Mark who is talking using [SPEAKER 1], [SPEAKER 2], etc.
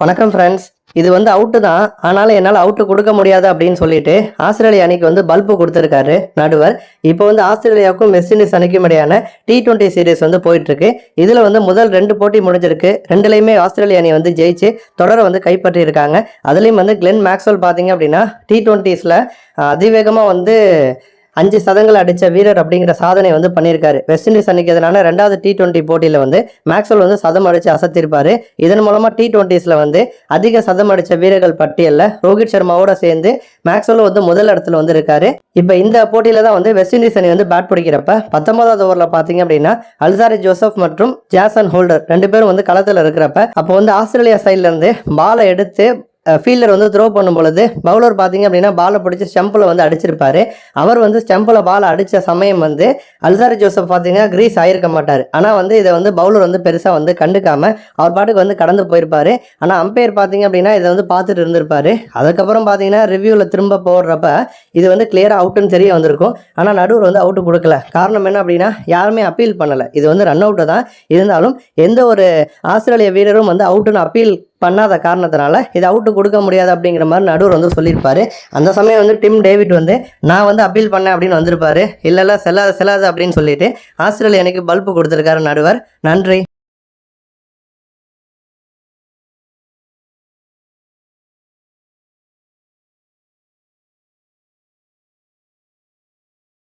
[SPEAKER 1] வணக்கம் ஃப்ரெண்ட்ஸ் இது வந்து அவுட்டு தான். ஆனாலும் என்னால் அவுட்டு கொடுக்க முடியாது அப்படின்னு சொல்லிட்டு ஆஸ்திரேலியா அணிக்கு வந்து பல்பு கொடுத்துருக்காரு நடுவர். இப்போ வந்து ஆஸ்திரேலியாவுக்கும் வெஸ்ட் இண்டீஸ் அணிக்கும் இடையான டி டுவெண்ட்டி சீரீஸ் வந்து போயிட்டுருக்கு. இதில் வந்து முதல் ரெண்டு போட்டி முடிஞ்சிருக்கு. ரெண்டுலேயுமே ஆஸ்திரேலிய அணி வந்து ஜெயிச்சு தொடரை வந்து கைப்பற்றியிருக்காங்க. அதுலேயும் வந்து கிளென் மேக்ஸ்வெல் பார்த்தீங்க அப்படின்னா டி டுவெண்ட்டீஸில் அதிவேகமாக வந்து அஞ்சு சதங்கள் அடித்த வீரர் அப்படிங்கிற சாதனை வந்து பண்ணியிருக்காரு. வெஸ்ட் இண்டீஸ் அன்னைக்கு எதிரான ரெண்டாவது டி டுவெண்ட்டி போட்டியில் வந்து மேக்ஸ்வெல் வந்து சதம் அடித்து அசத்திருப்பார். இதன் மூலமாக டி டுவெண்ட்டிஸில் வந்து அதிக சதம் அடித்த வீரர்கள் பட்டியலில் ரோஹித் சர்மாவோட சேர்ந்து மேக்ஸ்வெல் வந்து முதல் இடத்துல வந்து இருக்காரு. இப்போ இந்த போட்டியில் தான் வந்து வெஸ்ட் இண்டீஸ் அணி வந்து பேட் பிடிக்கிறப்ப பத்தொன்பதாவது ஓவரில் பார்த்தீங்க அப்படின்னா அல்சாரி ஜோசப் மற்றும் ஜாசன் ஹோல்டர் ரெண்டு பேரும் வந்து களத்தில் இருக்கிறப்ப அப்போ வந்து ஆஸ்திரேலியா சைட்லேருந்து பாலை எடுத்து ஃபீல்டர் வந்து த்ரோ பண்ணும் பொழுது பவுலர் பார்த்தீங்க அப்படின்னா பாலை பிடிச்சி ஸ்டம்பில் வந்து அடிச்சிருப்பாரு. அவர் வந்து ஸ்டம்பில் பால் அடித்த சமயம் வந்து அல்சாரி ஜோசப் பார்த்தீங்கன்னா கிரீஸ் ஆயிருக்க மாட்டார். ஆனால் வந்து இதை வந்து பவுலர் வந்து பெருசாக வந்து கண்டுக்காம அவர் பாட்டுக்கு வந்து கடந்து போயிருப்பாரு. ஆனால் அம்பையர் பார்த்தீங்க அப்படின்னா இதை வந்து பார்த்துட்டு இருந்திருப்பாரு. அதுக்கப்புறம் பார்த்தீங்கன்னா ரிவ்யூவில் திரும்ப போடுறப்ப இது வந்து கிளியராக அவுட்டுன்னு தெரிய வந்திருக்கும். ஆனால் நடுவர் வந்து அவுட்டு கொடுக்கல. காரணம் என்ன அப்படின்னா யாருமே அப்பீல் பண்ணலை. இது வந்து ரன் அவுட்டு தான். இருந்தாலும் எந்த ஒரு ஆஸ்திரேலிய வீரரும் வந்து அவுட்டுன்னு அப்பீல் பண்ணாத காரணத்தினால இது அவுட்டு கொடுக்க முடியாது அப்படிங்கிற மாதிரி நடுவர் வந்து சொல்லியிருப்பாரு. அந்த சமயம் வந்து டிம் டேவிட் வந்து நான் வந்து அப்பீல் பண்ணேன் அப்படின்னு வந்திருப்பாரு. இல்லைல்ல செல்லாத செல்லாது அப்படின்னு சொல்லிட்டு ஆஸ்திரேலியா எனக்கு பல்பு கொடுத்துருக்காரு நடுவர். நன்றி.